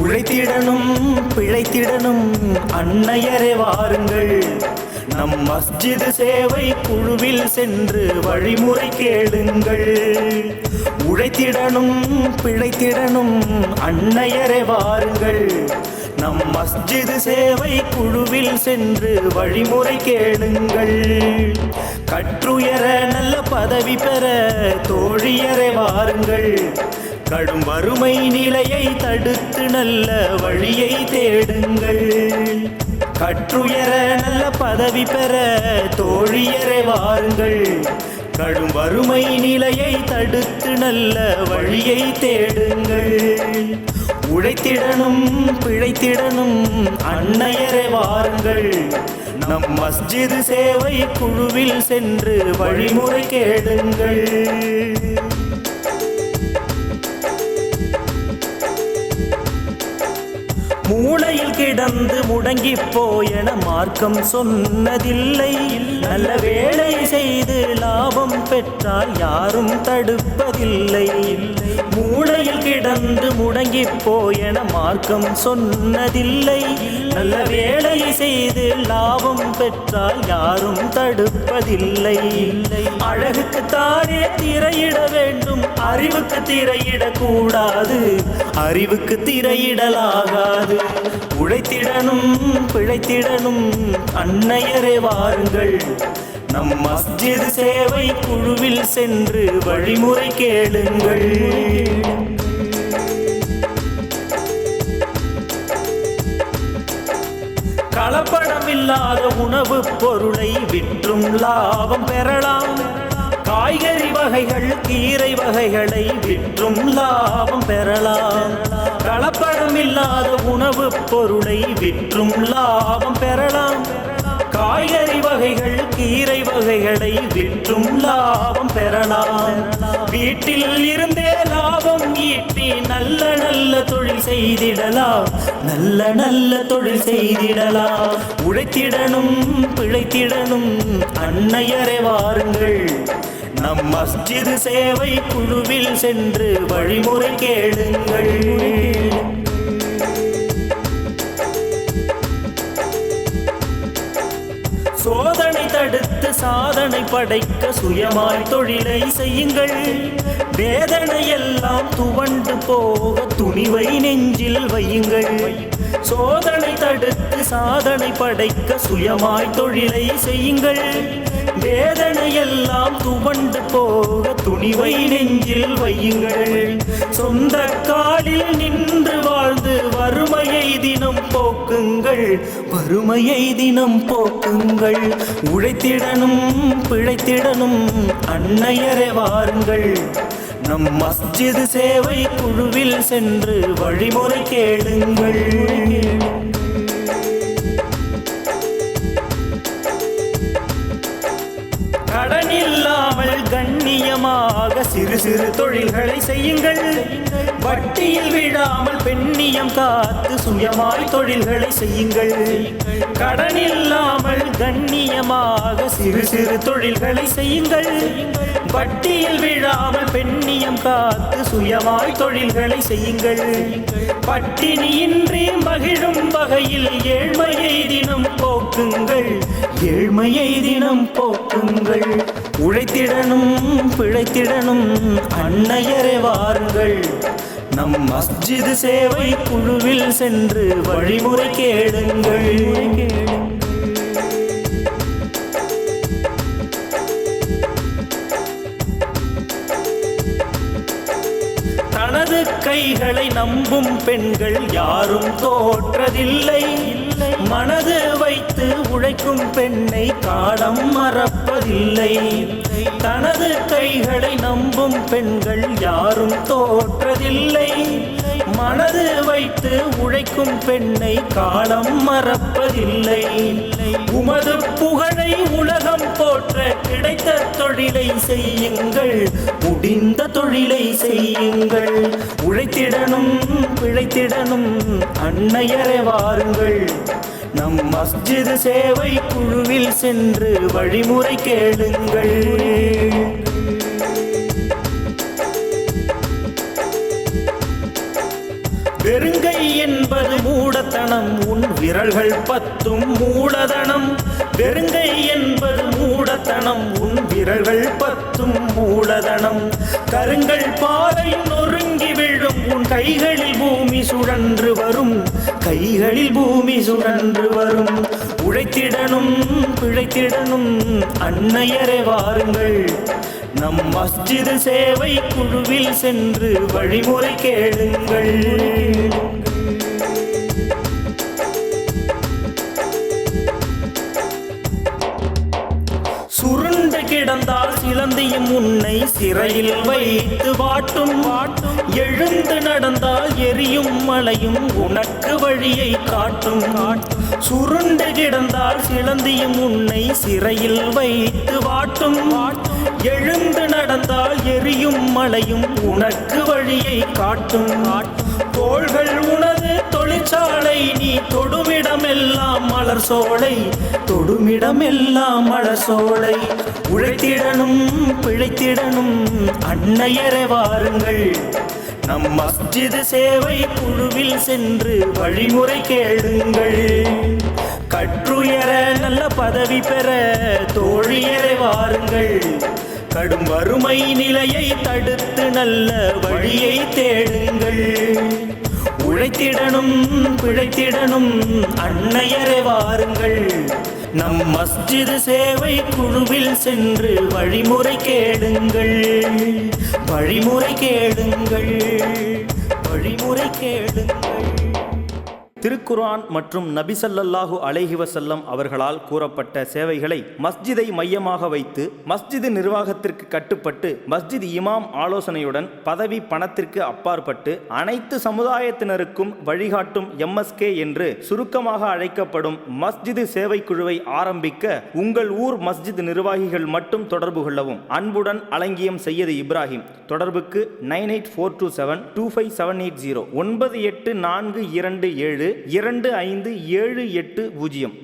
உழைத்திடனும் பிழைத்திடனும் அன்னையரே வாருங்கள். நம் மஸ்ஜிது சேவை குழுவில் சென்று வழிமுறை கேளுங்கள். உழைத்திடனும் பிழைத்திடனும் அன்னையரே வாருங்கள். நம் மஸ்ஜிது சேவை குழுவில் சென்று வழிமுறை கேளுங்கள். கற்றுயர நல்ல பதவி பெற தோழியரை வாருங்கள். கடும் வறுமை நிலையை தடுத்து நல்ல வழியை தேடுங்கள். கற்றுயர நல்ல பதவி பெற தோழியரை வாருங்கள். கடும் வறுமை நிலையை தடுத்து நல்ல வழியை தேடுங்கள். உழைத்திடனும் பிழைத்திடனும் அன்னையரை வாருங்கள். நம் மஸ்ஜிது சேவை குழுவில் சென்று வழிமுறை கேடுங்கள் மூளையில் கிடந்து முடங்கி போயென மார்க்கம் சொன்னதில்லை. நல்ல வேலை செய்து லாபம் பெற்றால் யாரும் தடுப்பதில்லை. மூளையில் கிடந்து முடங்கி போயென மார்க்கம் சொன்னதில்லை. நல்ல வேலை செய்து லாபம் பெற்றால் யாரும் தடு தடுப்பதில்லை அழகுக்கு தானே திரையிட வேண்டும். அறிவுக்கு திரையிடக்கூடாது. அறிவுக்கு திரையிடலாகாது. உழைத்திடனும் பிழைத்திடனும் அன்னையரே வாருங்கள். நம் மஸ்ஜித் சேவை குழுவில் சென்று வழிமுறை கேளுங்கள். இல்லாத உணவு பொருளை விற்றும் லாபம் பெறலாம். காய்கறி வகைகள் கீரை வகைகளை விற்றும் லாபம் பெறலாம். கலப்படமில்லாத உணவு பொருளை விற்றும் லாபம் பெறலாம். காய்கறி வகைகள் கீரை வகைகளை விற்றும் லாபம் பெறலாம். வீட்டில் இருந்தே லாபம் ஈட்டி நல்ல நல்ல தொழில் செய்திடலாம். நல்ல நல்ல தொழில் செய்திடலாம். உழைத்திடனும் பிழைத்திடனும் அன்னையரை வாருங்கள். நம் மஸ்ஜிது சேவை குழுவில் சென்று வழிமுறை கேளுங்கள். சோதனை தடுத்து சாதனை படைக்க சுயமாய் தொழிலை செய்யுங்கள். வேதனை எல்லாம் துவண்டு போக துணிவை நெஞ்சில் வையுங்கள். சோதனை தடுத்து சாதனை படைக்க சுயமாய் தொழிலை செய்யுங்கள். வேதனை எல்லாம் துவண்டு போக துணிவை நெஞ்சில் வையுங்கள். சொந்த காலில் நின்று வாழ்ந்து போக்குங்கள். வறுமையை தினம் போக்குங்கள். உழைத்திடனும் பிழைத்திடனும் அன்னையரே வாருங்கள். நம் மஸ்ஜிது சேவை குழுவில் சென்று வழிமுறை கேளுங்கள். இல்லாமல் கண்ணியமாக சிறு சிறு தொழில்களை செய்யுங்கள். வட்டியில் விழாமல் பெண்ணியம் காத்து சுயமாய் தொழில்களை செய்யுங்கள். கடன் இல்லாமல் கண்ணியமாக சிறு சிறு தொழில்களை செய்யுங்கள். வட்டியில் விழாமல் பெண்ணியம் காத்து சுயமாய் தொழில்களை செய்யுங்கள். பட்டினியின்றி மகிழும் வகையில் ஏழ்மையை தினம் போக்குங்கள். ஏழ்மையை தினம் போக்குங்கள். உழைத்திடனும் பிழைத்திடனும் அன்னையரே வாருங்கள். நம் மஸ்ஜிது சேவை குழுவில் சென்று வழிமுறை கேளுங்கள். தனது கைகளை நம்பும் பெண்கள் யாரும் தோற்றதில்லை. மனது வைத்து உழைக்கும் பெண்ணை காலம் தோற்றதில்லை தனது கைகளை நம்பும் பெண்கள் யாரும் தோற்றதில்லை. மனது வைத்து உழைக்கும் பெண்ணை காலம் மறப்பதில்லை. உமது புகழை உலகம் போற்ற கிடைத்த தொழிலை செய்யுங்கள். முடிந்த தொழிலை செய்யுங்கள். உழைத்திடனும் பிழைத்திடனும் அன்னையரை வாருங்கள். நம் மஸ்ஜித் சேவை குழுவில் சென்று வழிமுறை கேளுங்கள். வெறுங்கை என்பது மூடத்தனம் உன் விரல்கள் பத்தும் மூலதனம் வெறுங்கை என்பது மூடத்தனம் உன் விரல்கள் பத்தும் மூலதனம் கருங்கள் பாறை நொறுங்கி விழும் உன் கைகளில் பூமி சுழன்று வரும். கைகளில் பூமி சுழன்று வரும். உழைத்திடனும் பிழைத்திடனும் அன்னையரே வாருங்கள். நம் மஸ்ஜிது சேவை குழுவில் சென்று வழிமுறை கேளுங்கள். கிடந்தால் சிலந்தியும் உன்னை சிறையில் வைத்து வாட்டும். வாட்டும் எழுந்து நடந்தால் எரியும் மலையும் உனக்கு வழியை காட்டும். சுருண்டு கிடந்தால் சிலந்தியும் உன்னை சிறையில் வைத்து வாட்டும். வாட்டும் எழுந்து நடந்தால் எரியும் மலையும் உனக்கு வழியை காட்டும். தோள்கள் உனது தொழிற்சாலை நீ தொடுமிடமெல்லாம் மலர் சோலை தொடுமிடமெல்லாம் மலர் சோலை உழைத்திடனும் பிழைத்திடனும் அன்னையரை வாருங்கள். நம் மஸ்ஜிது சேவை குழுவில் சென்று வழிமுறை கேளுங்கள். கற்றுயர நல்ல பதவி பெற தோழியரை வாருங்கள். கடும் வறுமை நிலையை தடுத்து நல்ல வழியை தேடுங்கள். உழைத்திடனும் பிழைத்திடனும் அன்னையரை வாருங்கள். நம் மஸ்ஜிது சேவை குழுவில் சென்று வழிமுறை கேடுங்கள் வழிமுறை கேடுங்கள் வழிமுறை கேடுங்கள் திருக்குர்ஆன் மற்றும் நபிசல்லல்லாஹு அலைஹி அவர்களால் கூறப்பட்ட சேவைகளை மஸ்ஜிதை மையமாக வைத்து மஸ்ஜிது நிர்வாகத்திற்கு கட்டுப்பட்டு மஸ்ஜித் இமாம் ஆலோசனையுடன் பதவி பணத்திற்கு அப்பாற்பட்டு அனைத்து சமுதாயத்தினருக்கும் வழிகாட்டும் எம்எஸ்கே என்று சுருக்கமாக அழைக்கப்படும் மஸ்ஜிது சேவை குழுவை ஆரம்பிக்க உங்கள் ஊர் மஸ்ஜித் நிர்வாகிகள் மட்டும் தொடர்பு கொள்ளவும். அன்புடன் அலங்கியம் செய்யது இப்ராஹிம். தொடர்புக்கு nine eight four two seven two five seven eight zero ஒன்பது எட்டு நான்கு இரண்டு ஏழு இரண்டு ஐந்து ஏழு எட்டு பூஜ்ஜியம்.